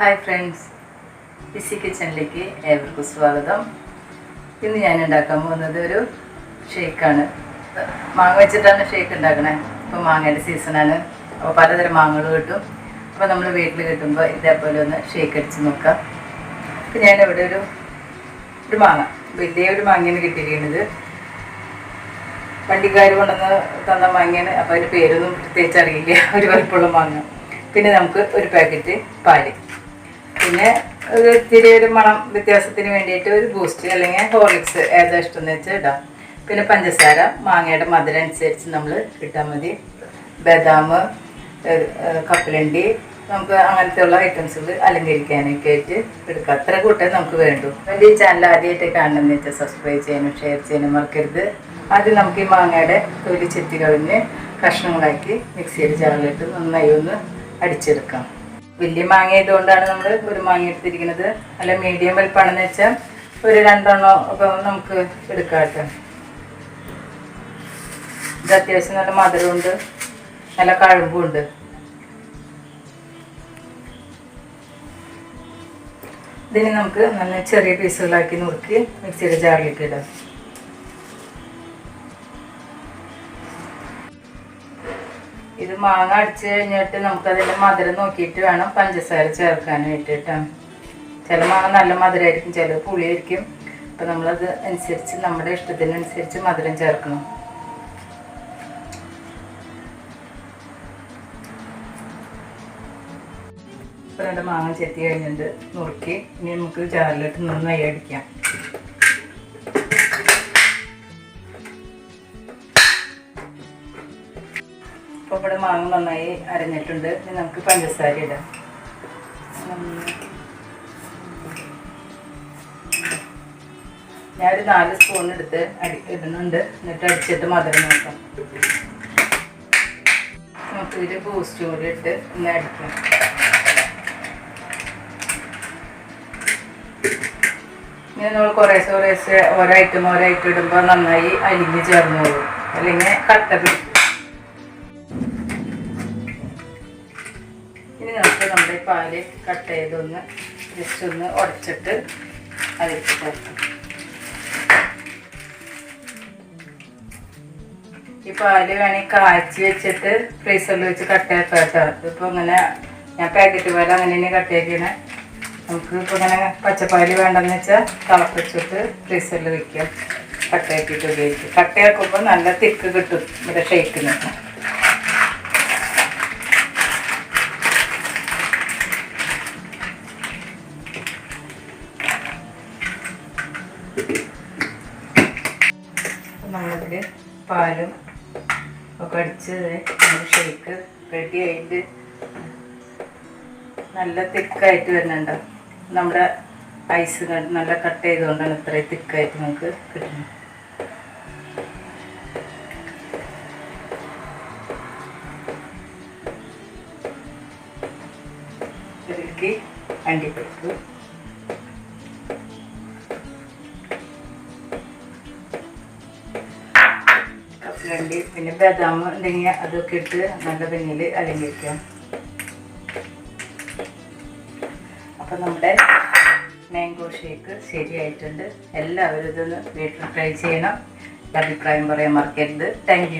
Hi friends PC കിച്ചണിലേക്ക് ഏവർക്കും സ്വാഗതം. ഇന്ന് ഞാൻ ഉണ്ടാക്കാൻ പോകുന്നത് ഒരു ഷേക്കാണ്. മാങ്ങ വെച്ചിട്ടാണ് ഷേക്ക് ഉണ്ടാക്കണേ. ഇപ്പോൾ മാങ്ങയുടെ സീസണാണ് അപ്പോൾ പലതരം മാങ്ങകൾ കിട്ടും. അപ്പോൾ നമ്മൾ വീട്ടിൽ കിട്ടുമ്പോൾ ഇതേപോലെ ഒന്ന് ഷേക്ക് അടിച്ച് നോക്കാം. അപ്പോൾ ഞാനിവിടെ ഒരു ഒരു മാങ്ങ വലിയ ഒരു മാങ്ങയാണ് കിട്ടിയിരിക്കുന്നത്. വണ്ടിക്കാർ കൊണ്ടുവന്ന് തന്ന മാങ്ങയാണ്. അപ്പോൾ അതിന്റെ പേരൊന്നും പ്രത്യേകിച്ച് അറിയില്ല. ഒരു വലിപ്പമുള്ള മാങ്ങ. പിന്നെ നമുക്ക് ഒരു പാക്കറ്റ് പാൽ. പിന്നെ ഒരു ഇത്തിരി ഒരു മണം വ്യത്യാസത്തിന് വേണ്ടിയിട്ട് ഒരു ബൂസ്റ്റ് അല്ലെങ്കിൽ ഹോർലിക്സ് ഏതാ ഇഷ്ടം എന്ന് വെച്ചാൽ ഇടാം. പിന്നെ പഞ്ചസാര മാങ്ങയുടെ മധുരം അനുസരിച്ച് നമ്മൾ ഇട്ടാൽ മതി. ബദാം കപ്പലണ്ടി നമുക്ക് അങ്ങനത്തെ ഉള്ള ഐറ്റംസുകൾ അലങ്കരിക്കാനൊക്കെ ആയിട്ട് എടുക്കാം. അത്ര കൂട്ടേ നമുക്ക് വേണ്ടു. എന്റെ ഈ ചാനൽ ആദ്യമായിട്ട് കാണണമെന്ന് വെച്ചാൽ സബ്സ്ക്രൈബ് ചെയ്യാനും ഷെയർ ചെയ്യാനും മറക്കരുത്. ആദ്യം നമുക്ക് ഈ മാങ്ങയുടെ തൊലി ചെത്തി കഴിഞ്ഞ് കഷ്ണങ്ങളാക്കി മിക്സിയിൽ ചാറിലിട്ട് നന്നായി ഒന്ന് അടിച്ചെടുക്കാം. വലിയ മാങ്ങ ആയതുകൊണ്ടാണ് നമ്മൾ ഒരു മാങ്ങ എടുത്തിരിക്കുന്നത്. അല്ല മീഡിയം വലിപ്പാണെന്ന് വെച്ചാൽ ഒരു രണ്ടെണ്ണോ ഒക്കെ നമുക്ക് എടുക്കാം കേട്ടോ ഇത് അത്യാവശ്യം നല്ല മധുരമുണ്ട്. നല്ല കഴമ്പുണ്ട്. ഇതിന് നമുക്ക് നല്ല ചെറിയ പീസുകളാക്കി നുറുക്കി മിക്സിയുടെ ജാറിലേക്ക് ഇടാം. ഇത് മാങ്ങ അടിച്ചു കഴിഞ്ഞിട്ട് നമുക്ക് അതിന്റെ മധുരം നോക്കിയിട്ട് വേണം പഞ്ചസാര ചേർക്കാനായിട്ട് ചില മാങ്ങ നല്ല മധുരമായിരിക്കും ചില പുളിയായിരിക്കും. അപ്പം നമ്മളത് അനുസരിച്ച് നമ്മുടെ ഇഷ്ടത്തിനനുസരിച്ച് മധുരം ചേർക്കണം. ഇപ്പം രണ്ട് മാങ്ങ ചെത്തി കഴിഞ്ഞിട്ട് നുറുക്കി ഇനി നമുക്ക് ജാറിലിട്ട് നന്നായി അടിക്കാം. ഇവിടെ മാങ്ങ നന്നായി അരഞ്ഞിട്ടുണ്ട്. ഇനി നമുക്ക് പഞ്ചസാര ഇടാം. ഞാനൊരു നാല് സ്പൂൺ എടുത്ത് അടി ഇടുന്നുണ്ട്. എന്നിട്ട് അടിച്ചിട്ട് മധുരം നോക്കാം. നമുക്ക് ഇതിൽ ബൂസ്റ്റ് കൂടി ഇട്ട് ഒന്ന് അടിക്കാം. ഇങ്ങനെ നമ്മൾ കുറേശ്ശെ കുറേശ്ശെ ഓരോ ഐറ്റം ഓരോ ഐറ്റം ഇടുമ്പോൾ നന്നായി അലിഞ്ഞ് ചേർന്നോളൂ. അല്ലെങ്കിൽ കട്ട പിടിക്കും. ഇനി നമുക്ക് നമ്മുടെ പാൽ കട്ട് ചെയ്തൊന്ന് ജസ്റ്റ് ഒന്ന് ഉടച്ചിട്ട് അതിലേക്ക് ചേർക്കാം. ഈ പാൽ വേണമെങ്കിൽ കാച്ചി വെച്ചിട്ട് ഫ്രീസറിൽ വെച്ച് കട്ടയാക്കാം കേട്ടോ ഇതിപ്പോൾ ഇങ്ങനെ ഞാൻ പാക്കറ്റ് പോലെ അങ്ങനെ തന്നെ കട്ടയാക്കിയാണ് നമുക്ക് ഇപ്പോൾ ഇങ്ങനെ പച്ചപ്പാൽ വേണ്ടെന്ന് വെച്ചാൽ തിളപ്പിച്ചിട്ട് ഫ്രീസറിൽ വെക്കാം കട്ടയാക്കിയിട്ട് ഉപയോഗിക്കും കട്ടയാക്കുമ്പോൾ നല്ല തിക്ക് കിട്ടും. ഇവിടെ ഷേക്കിന് നമ്മളിതിൽ പാലും ഒക്കെ അടിച്ച് ഷേക്ക് റെഡി ആയിട്ട് നല്ല തിക്കായിട്ട് വരുന്നുണ്ട്. നമ്മുടെ ഐസ് നല്ല കട്ട് ചെയ്തുകൊണ്ടാണ് ഇത്രയും തിക്കായിട്ട് നമുക്ക് കിട്ടുന്നത്. ഇതിലേക്ക് അണ്ടിപ്പരിപ്പ് കപ്പലണ്ടി പിന്നെ ബദാം ഉണ്ടെങ്കിൽ അതൊക്കെ ഇട്ട് നല്ല പിന്നിൽ അലങ്കരിക്കാം അപ്പം നമ്മുടെ മാംഗോ ഷേക്ക് ശരിയായിട്ടുണ്ട്. എല്ലാവരും ഇതൊന്ന് വീട്ടിൽ ട്രൈ ചെയ്യണം. അഭിപ്രായം പറയാൻ മറക്കരുത്. താങ്ക്